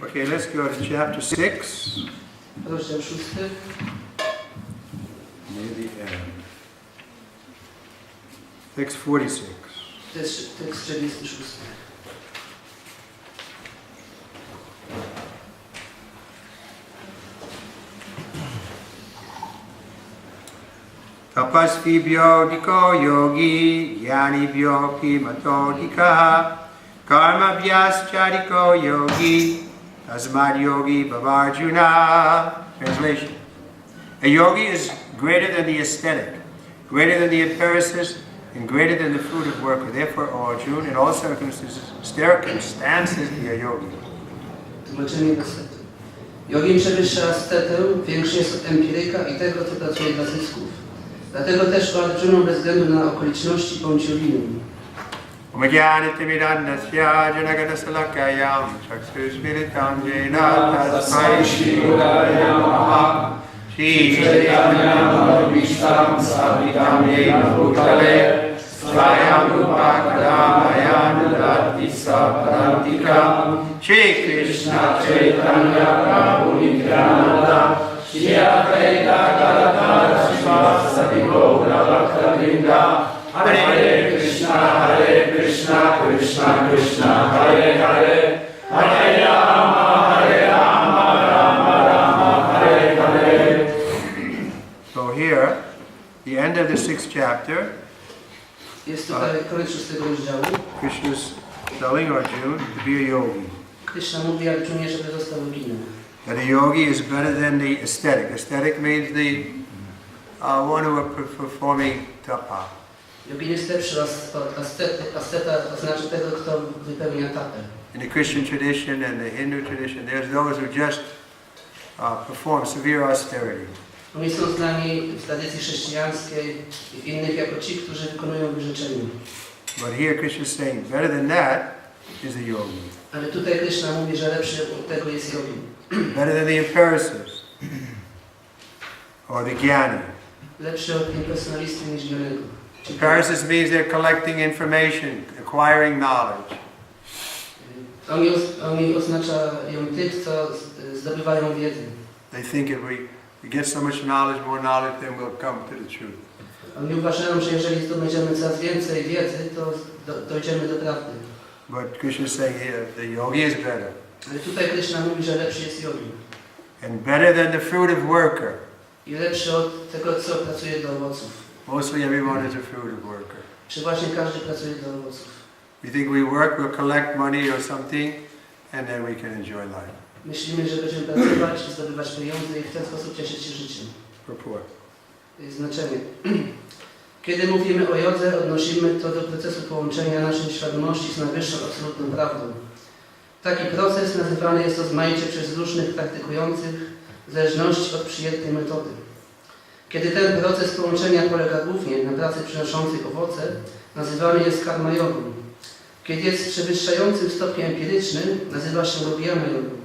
Okay, let's go to chapter 6. Near the end. Text 46. Tekst, tekst 46. तपस्विभ्यो अधिको योगी कर्मभ्याश्चारिको योगी yogi yogi bhavarjuna. Translation. A yogi is greater than the aesthetic, greater than the empiricist, and greater than the fruit of worker. Therefore, O Arjuna, in all circumstances, circumstances be a yogi. Tłumaczenie przewyższa astetę, większy jest od empiryka i tego, co pracuje dla zysków. Dlatego też o Arjuną bez względu na okoliczności bądź joginem. ज्ञानितिमिदन्नस्य जनगणसलकायां चक्षुस्मिलितं येन तस्मै श्रीगुराय नमः श्रीचैतन्यमनोभीष्टां स्थापितं येन भूतले स्वयं रूपा कदा मया ददाति सा प्रान्तिका श्रीकृष्णचैतन्यप्रभुनित्यानन्दा श्री अद्वैता कलता शिवा सति गौरभक्तवृन्दा हरे Krishna Krishna Krishna Hare Hare Hare Rama Hare Rama Rama Rama Hare Hare So here, the end of the sixth chapter, Jest tutaj koniec szóstego rozdziału. Krishna's telling Arjuna to be a yogi. Krishna mówi Arjunie, żeby został joginem. That a yogi is better than the aesthetic. Aesthetic means the uh, one who are performing tapa. Od astety. Asteta oznacza tego, kto wypełnia tapę. In the Christian tradition and the Hindu tradition, there's those who just uh, perform severe austerity. Oni są znani w tradycji chrześcijańskiej i w innych jako ci, którzy wykonują wyrzeczenia. But here Krishna is saying, better than that is a yogi. Ale tutaj Krishna mówi, że lepszy od tego jest jogin. Better than the empiricist or the jnani. Lepszy od impersonalisty niż Gionego. Empiricist means they're collecting information, acquiring knowledge. Tych, co zdobywają wiedzę. They think if we, we get so much knowledge, more knowledge, then we'll come to the truth. Oni uważają, że jeżeli zdobędziemy coraz więcej wiedzy, to do, dojdziemy do prawdy. But Krishna is saying here, the yogi is better. Ale tutaj Krishna mówi, że lepszy jest jogin. And better than the fruit of worker. I lepszy od tego, co pracuje do owoców. Mostly everyone is a of worker. Czy właśnie każdy pracuje do owoców. We think we work, we'll collect money or something, and then we can enjoy life. Myślimy, że będziemy pracować i zdobywać pieniądze i w ten sposób cieszyć się życiem. Purport. Jest znaczenie. Kiedy mówimy o jodze, odnosimy to do procesu połączenia naszej świadomości z najwyższą absolutną prawdą. Taki proces nazywany jest rozmaicie przez różnych praktykujących w zależności od przyjętej metody. Kiedy ten proces połączenia polega głównie na pracy przynoszącej owoce, nazywany jest karma jogą. Kiedy jest przewyższającym stopniem empirycznym, nazywa się go jogą.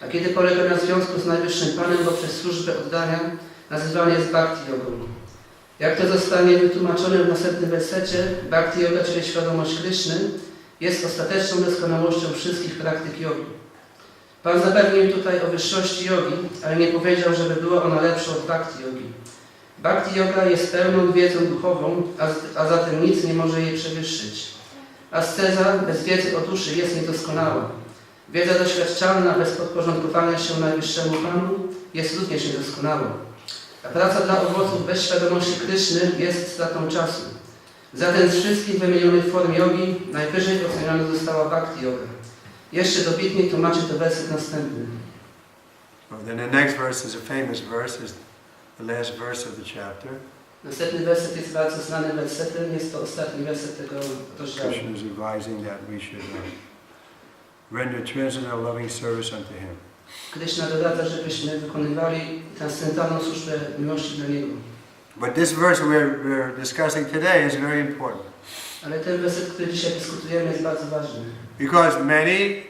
A kiedy polega na związku z Najwyższym Panem poprzez służbę oddania, nazywany jest bhakti jogą. Jak to zostanie wytłumaczone w następnym wersecie, bhakti yoga, czyli świadomość Kryszny, jest ostateczną doskonałością wszystkich praktyk jogi. Pan zapewnił tutaj o wyższości jogi, ale nie powiedział, żeby była ona lepsza od bhakti jogi. Bhakti yoga jest pełną wiedzą duchową, a, a zatem nic nie może jej przewyższyć. Asceza bez wiedzy o duszy jest niedoskonała. Wiedza doświadczalna bez podporządkowania się Najwyższemu Panu jest również niedoskonała. A praca dla owoców bez świadomości Kryszny jest stratą czasu. Zatem z wszystkich wymienionych form jogi najwyżej oceniona została Bhakti Yoga. Jeszcze dobitniej tłumaczy to werset następny. Well, then the next verse is a famous verse, is the last verse of the chapter. Następny werset jest bardzo znanym wersetem, jest to ostatni werset tego rozdziału. Krishna is advising that we should uh, render transcendental loving service unto Him. Krishna doradza, żebyśmy wykonywali transcendentalną służbę miłości dla Niego. But this verse we're, we're discussing today is very important Ale ten werset, który dzisiaj dyskutujemy jest bardzo ważny. because many,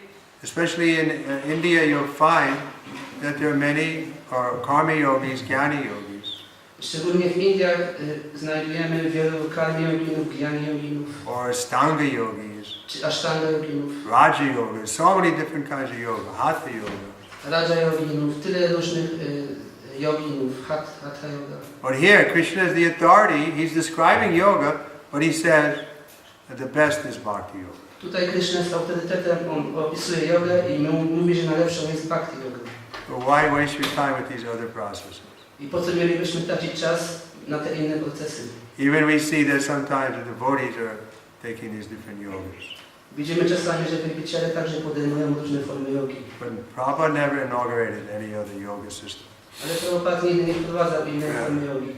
especially in uh, India, you'll find that there are many are karma yogis, jnani yogis, Szczególnie w Indiach y, znajdujemy wielu karmi joginów, gyani joginów, or stanga yogis, yogis, czy Ashtanga yoginów, Raja Yoga, so many different kinds of yoga, Hatha Yoga. Raja yoginów, tyle różnych y, yoginów, hat, hatha yoga. But here, Krishna is the authority. He's describing yoga, but he says that the best is bhakti yoga. Tutaj Krishna jest autorytetem, on opisuje jogę i mu- mówi, że najlepszą jest bhakti yoga. But why waste your time with these other processes? I po co mielibyśmy tracić czas na te inne procesy? Even we see that sometimes the devotees are taking these different yogas. Widzimy czasami, że także podejmują różne formy jogi. But Prabhupada never inaugurated any other yoga system. Ale Prabhupada nigdy nie wprowadzał innej formy jogi.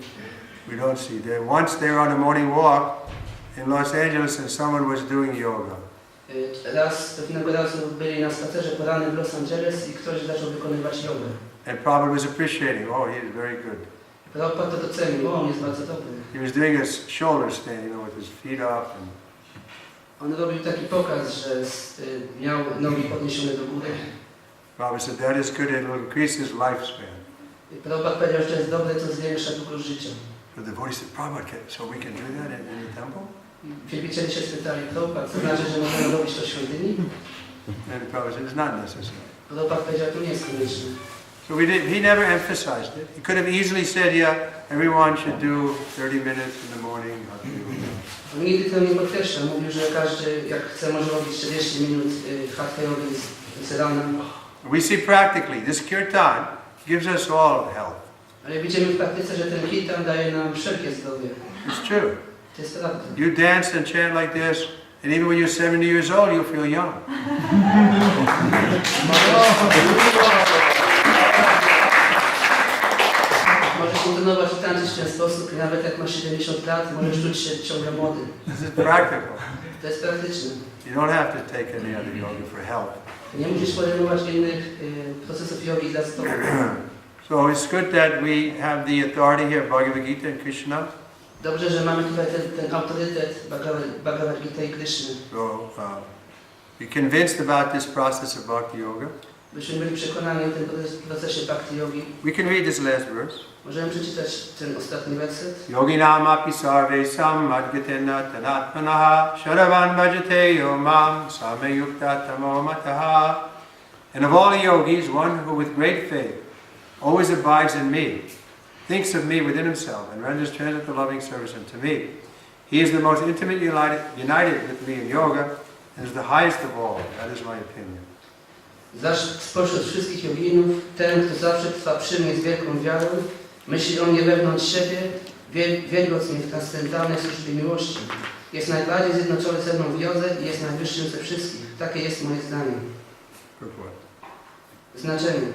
We don't see that. Once they were on a morning walk in Los Angeles and someone was doing yoga. Y, Raz, pewnego razu byli na spacerze porannym w Los Angeles i ktoś zaczął wykonywać jogę. And Prabhupada was appreciating, oh, he is very good. Prabhupada to docenił, o, on jest bardzo dobry. He was doing a shoulder stand, you know, with his feet up. And On robił taki pokaz, że y, miał nogi podniesione do góry. Prabhupada said, that is good, it will increase his lifespan. I Prabhupada powiedział, że jest dobre, to zwiększa długość życia. The devotee said, Prabhupada, so we can do that in, in the temple? I Wielbiciele się spytali, Prabhupada, co znaczy, że możemy robić to w świątyni? And Prabhupada said, it's not necessary. Prabhupada powiedział, to nie jest konieczne. So we did, he never emphasized it. He could have easily said, yeah, everyone should do 30 minutes in the morning. I'll do it." On nigdy tego nie podkreśla. Mówił, że każdy, jak chce, może robić 40 minut y, hatha jogi z- z rana. We see practically, this kirtan gives us all health. Ale widzimy w praktyce, że ten kirtan daje nam wszelkie zdrowie. It's true. To jest prawda. You dance and chant like this, and even when you're 70 years old, you'll feel young. Możesz kontynuować i tańczyć w ten sposób i nawet jak masz 70 lat, możesz czuć się ciągle młody. This is practical. To jest praktyczne. You don't have to take any other yoga for health. Nie musisz podejmować innych y, procesów jogi dla zdrowia. So it's good that we have the authority here, Bhagavad Gita and Krishna. Dobrze, że mamy tutaj ten, ten autorytet Bhagavad- Gita i Kryszny. So uh, you're convinced about this process of bhakti yoga. Byśmy byli przekonani o tym proces- procesie bhakti jogi. We can read this last verse. Możemy przeczytać ten ostatni werset. Yoginam api sarve sam adgitena tanatmanaha sharavan bhajate yo mam same yukta tamo. And of all the yogis, one who with great faith always abides in me, thinks of me within himself, and renders transcendental loving service unto me. He is the most intimately united, with me in yoga, and is the highest of all. That is my opinion. Zaś spośród wszystkich joginów, ten, kto zawsze trwa przy mnie z wielką wiarą, myśli o mnie wewnątrz siebie, wie- wielbiąc mnie w transcendentalnej służbie miłości. Jest najbardziej zjednoczony ze mną w jodze i jest najwyższym ze wszystkich. Takie jest moje zdanie. Znaczenie.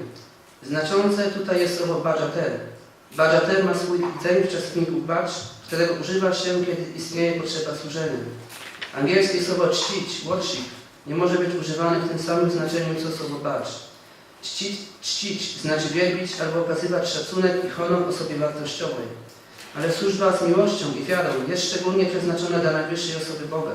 Znaczące tutaj jest słowo bajater. Bajater ma swój rdzeń w czasowniku bacz, którego używa się, kiedy istnieje potrzeba służenia. Angielskie słowo czcić, worship, nie może być używane w tym samym znaczeniu co słowo bacz. Czcić, czcić znaczy wielbić albo okazywać szacunek i honor osobie wartościowej. Ale służba z miłością i wiarą jest szczególnie przeznaczona dla najwyższej osoby Boga.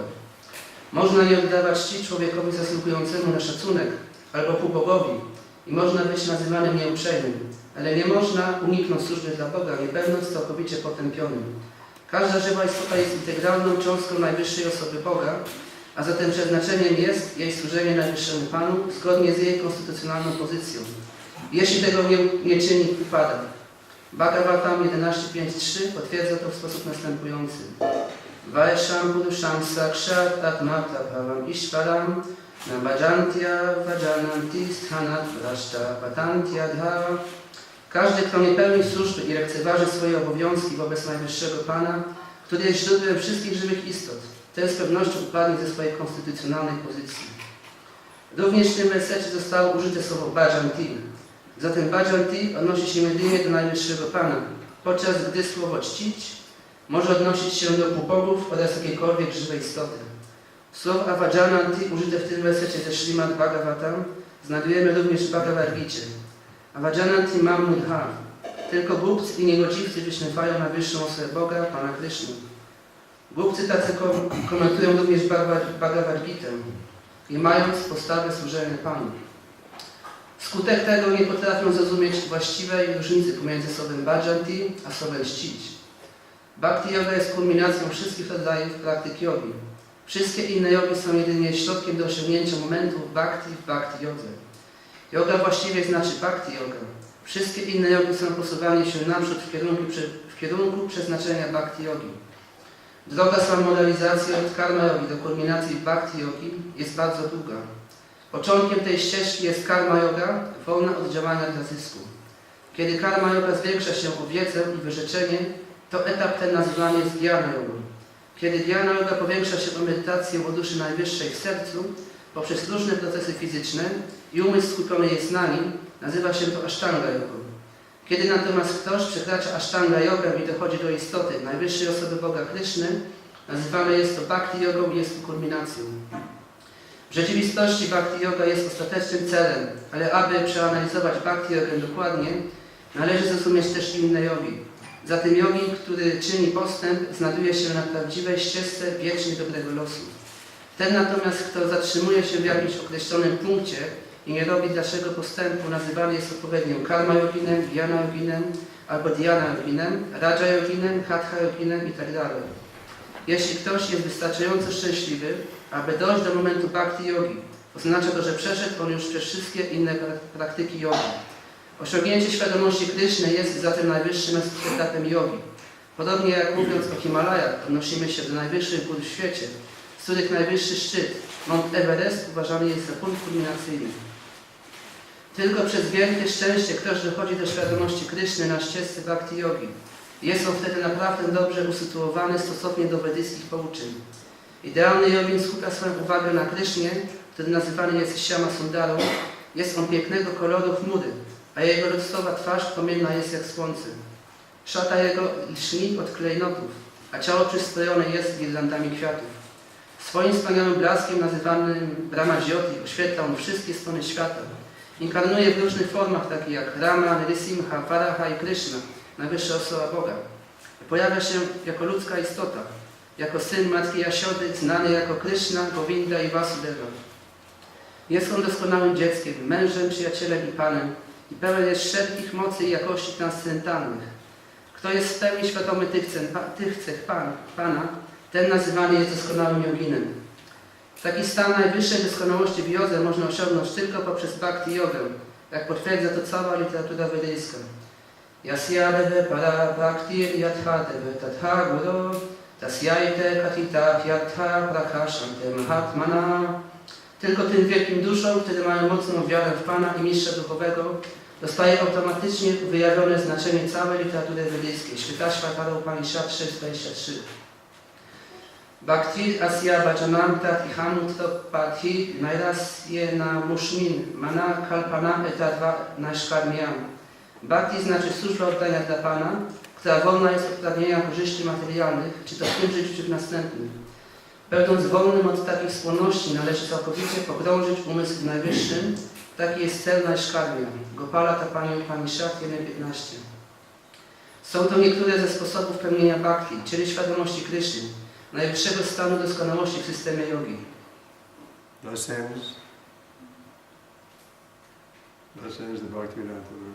Można nie oddawać czci człowiekowi zasługującemu na szacunek albo półbogowi i można być nazywanym nieuprzejmym, ale nie można uniknąć służby dla Boga, nie będąc całkowicie potępionym. Każda żywa istota jest integralną cząstką najwyższej osoby Boga, a zatem przeznaczeniem jest jej służenie najwyższemu Panu zgodnie z jej konstytucjonalną pozycją. Jeśli tego nie, nie czyni, upada. Bhagavatam 11.5.3 potwierdza to w sposób następujący. Vaisham Purusham Sakshat Atmata Bhavam Ishvaram Nabhajantya Vajananti Sthanat Rashta Patantya Dhava Każdy, kto nie pełni służby i lekceważy swoje obowiązki wobec Najwyższego Pana, który jest źródłem wszystkich żywych istot, ten z pewnością upadnie ze swojej konstytucjonalnej pozycji. Również w tym wersecie zostało użyte słowo Bhajanti. Zatem Bhajanti odnosi się jedynie do Najwyższego Pana, podczas gdy słowo czcić może odnosić się do półbogów oraz jakiejkolwiek żywej istoty. Słowo Avajananti użyte w tym wersecie ze Srimad Bhagavatam znajdujemy również w Bhagavad Gita. Avajananti mam mudha. Tylko głupcy i niegodziwcy wyśmiewają na wyższą osobę Boga, Pana Kryszny. Głupcy tacy kom komentują również Bhagavad Gita, nie mając postawy służenia Panu. Skutek tego nie potrafią zrozumieć właściwej różnicy pomiędzy słowem bhajanti a słowem czcić. Bhakti yoga jest kulminacją wszystkich rodzajów praktyk jogi. Wszystkie inne jogi są jedynie środkiem do osiągnięcia momentu bhakti w bhakti jodze. Yoga właściwie znaczy bhakti yoga. Wszystkie inne jogi są posuwaniem się naprzód w kierunku, w kierunku przeznaczenia bhakti yogi. Droga samoralizacji od karma yogi do kulminacji bhakti yogi jest bardzo długa. Początkiem tej ścieżki jest karma yoga, wolna od działania dla zysku. Kiedy karma yoga zwiększa się o wiedzę i wyrzeczenie, to etap ten nazywany jest dhyana jogą. Kiedy dhyana yoga powiększa się o medytację o duszy najwyższej w sercu, poprzez różne procesy fizyczne i umysł skupiony jest na nim, nazywa się to ashtanga jogą. Kiedy natomiast ktoś przekracza ashtanga jogę i dochodzi do istoty najwyższej osoby Boga Kryszny, nazywane jest to bhakti jogą i jest to kulminacją. W rzeczywistości bhakti yoga jest ostatecznym celem, ale aby przeanalizować bhakti jogę dokładnie, należy zrozumieć też inne jogi. Zatem jogi, który czyni postęp, znajduje się na prawdziwej ścieżce wiecznie dobrego losu. Ten natomiast, kto zatrzymuje się w jakimś określonym punkcie i nie robi dalszego postępu, nazywany jest odpowiednio karma yoginem, dhyana yoginem albo dhyana yoginem, raja yoginem, hatha yoginem itd. Jeśli ktoś jest wystarczająco szczęśliwy, aby dojść do momentu bhakti yogi, oznacza to, że przeszedł on już przez wszystkie inne pra- praktyki jogi. Osiągnięcie świadomości Kryszny jest zatem najwyższym etapem jogi. Podobnie jak mówiąc o Himalajach, odnosimy się do najwyższych gór w świecie, z których najwyższy szczyt, Mount Everest, uważany jest za punkt kulminacyjny. Tylko przez wielkie szczęście ktoś dochodzi do świadomości Kryszny na ścieżce bhakti yogi. Jest on wtedy naprawdę dobrze usytuowany stosownie do wedyjskich pouczeń. Idealny jogin skupia swoją uwagę na Krysznie, który nazywany jest Siama Sundarą. Jest on pięknego koloru chmury, a jego losowa twarz promienna jest jak słońce. Szata jego lśni od klejnotów, a ciało przystrojone jest girlandami kwiatów. Swoim wspaniałym blaskiem nazywanym Brahma Jyoti oświetla on wszystkie strony świata. Inkarnuje w różnych formach, takich jak Rama, Nrisimha, Varaha i Krishna, najwyższa osoba Boga. Pojawia się jako ludzka istota, jako syn matki Jasiody, znany jako Krishna, Govinda i Vasudeva. Jest on doskonałym dzieckiem, mężem, przyjacielem i panem i pełen jest wszelkich mocy i jakości transcendentalnych. Kto jest w pełni świadomy tych, tych cech pan, Pana, ten nazywany jest doskonałym joginem. Taki stan najwyższej doskonałości w jodze można osiągnąć tylko poprzez bhakti jogę, jak potwierdza to cała literatura wedyjska. Yasyadeve para bhakti yadhadeve tatha guru tasyaite katita yatha prakashante mahatmana. Tylko tym wielkim duszom, które mają mocną wiarę w Pana i Mistrza Duchowego, dostaje automatycznie wyjawione znaczenie całej literatury wedyjskiej. Świataszwa Upanishad 623. Bhakti asya bhajananta tihanutra pati nairasye na mushmin mana kalpana etadva nashkarmiyam. Bhakti znaczy służba oddania dla Pana, która wolna jest od pragnienia korzyści materialnych, czy to w tym życiu, czy w następnym. Będąc wolnym od takich skłonności, należy całkowicie pogrążyć umysł w najwyższym. Taki jest cel Nashkarmia. Gopala Tapani Upanishad 1.15. Są to niektóre ze sposobów pełnienia bhakti, czyli świadomości Kryszny, najwyższego stanu doskonałości w systemie jogi. Thus ends the Bhaktivedanta Guru.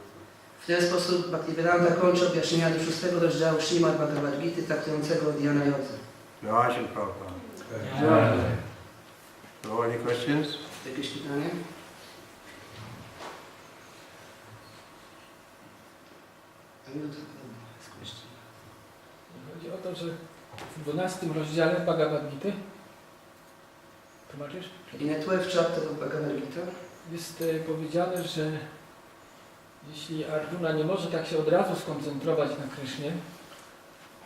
W ten sposób Bhaktivedanta kończy objaśnienia do szóstego rozdziału Śrimad Bhagavad Gita traktującego o Dhyana Jodze. No, I should Prabhupada. So, any questions? Jakieś pytanie? Chodzi o to, że w 12 rozdziale Bhagavad Gita tłumaczysz? In a 12 chapter of Bhagavad Gita, Jest e, powiedziane, że jeśli Arjuna nie może tak się od razu skoncentrować na Krysznie,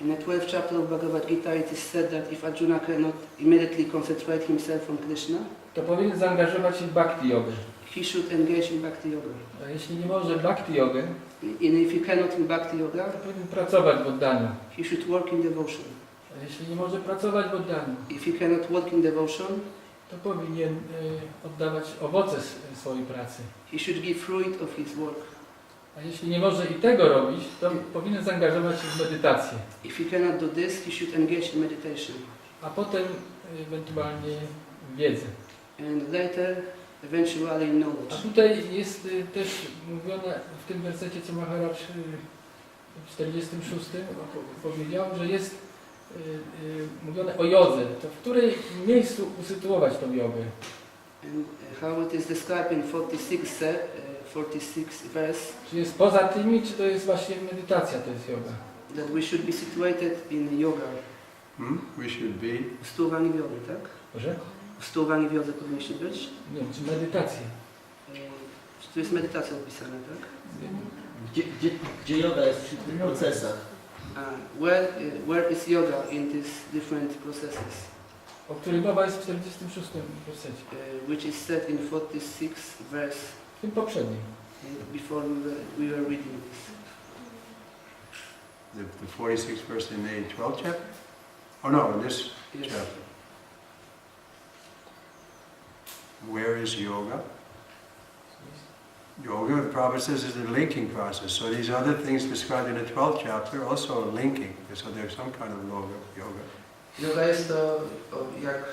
in a 12th chapter of Bhagavad Gita, it is said that if Arjuna cannot immediately concentrate himself on Krishna, to powinien zaangażować się w bhakti jogę. he should engage in Bhakti Yoga. A jeśli nie może bhakti jogę, And if he cannot in Bhakti Yoga, to powinien pracować w oddaniu. he should work in devotion. Jeśli nie może pracować w oddaniu, If he cannot work in devotion, to powinien e, oddawać owoce s- swojej pracy. he should give fruit of his work. A jeśli nie może i tego robić, to powinien zaangażować się w medytację. If he cannot do this, he should engage in meditation. A potem e, ewentualnie w wiedzę. And later, eventually in A knowledge. tutaj jest y, też mówione w tym wersecie, co Maharaj y, w 46 po- powiedział, że jest y, mówione o jodze, to w której miejscu usytuować tą jogę? And uh, how it is described in 46, se- uh, 46 verse, Czy jest poza tymi, czy to jest właśnie medytacja, to jest yoga? that we should be situated in yoga. Hmm? We should be. Usytuowani w jodze, tak? Może? Usytuowani w jodze powinniśmy być. Nie wiem, czy medytacja? E, Czy tu jest medytacja opisana, tak? Gdzie, gdzie, gdzie yoga jest przy tych procesach? Uh, where, uh, where is yoga in these different processes? O której mowa jest w 46 wersecie. Uh, which is said in 46 verse W tym poprzednim. before we were, we were reading this. The, the 46th verse in the 12th chapter? Oh no, in this Yes. chapter. Where is yoga? Yoga, the Prabhupada says, is a linking process. So these other things described in the 12th chapter also are linking. So there's some kind of yoga. yoga. Yoga jest to o, jak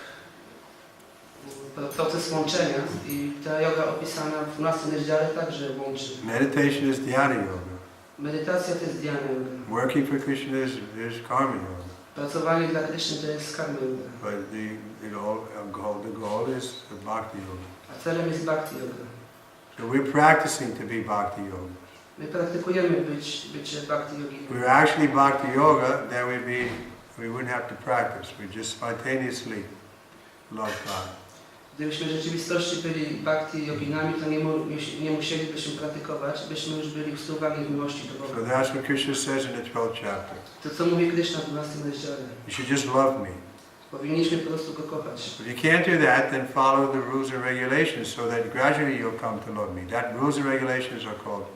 pro- proces łączenia i ta yoga opisana w 12 rozdziale także łączy. Meditation is dhyana yoga. Medytacja to jest dhyana yoga. Working for Krishna is, is karma yoga. Pracowanie dla Kryszny to jest karma yoga. But the, the, goal, uh, goal, the goal is bhakti yoga. A celem jest bhakti yoga. So we're practicing to be bhakti yoga. My praktykujemy być, bycie bhakti yogi. If we were actually bhakti yoga, then we'd be, we wouldn't have to practice. We'd just spontaneously love God. Gdybyśmy w rzeczywistości byli bhakti yoginami, to nie, mu, nie musielibyśmy praktykować, byśmy już byli w miłości do So Boga. that's what Krishna says in the 12th chapter. To co mówi Krishna w 12 rozdziale. You should just love me. Powinniśmy po prostu Go kochać. If you can't do that, then follow the rules and regulations so that gradually you'll come to love me. That rules and regulations are called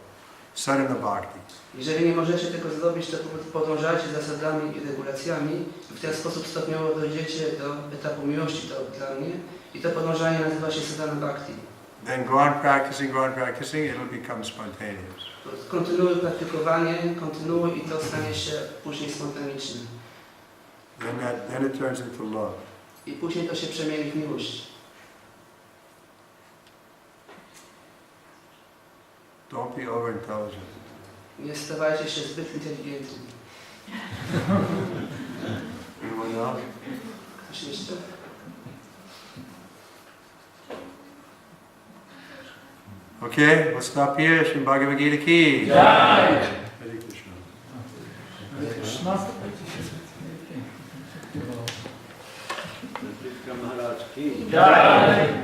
sadhana bhakti. Jeżeli nie możecie tego zrobić, to podążajcie zasadami i regulacjami i w ten sposób stopniowo dojdziecie do etapu miłości do, dla mnie i to podążanie nazywa się sadhana bhakti. Then go on practicing, go on practicing, it'll become spontaneous. Kontynuuj praktykowanie, kontynuuj i to stanie się później spontaniczne. Then, that, then it turns into love. I później to się przemieni w miłość. Don't be over intelligent. Nie stawajcie się zbyt inteligentni. Anyone else? Ktoś jeszcze? Okay, we'll stop here. Sri Bhagavad Gita ki. Jai. Joy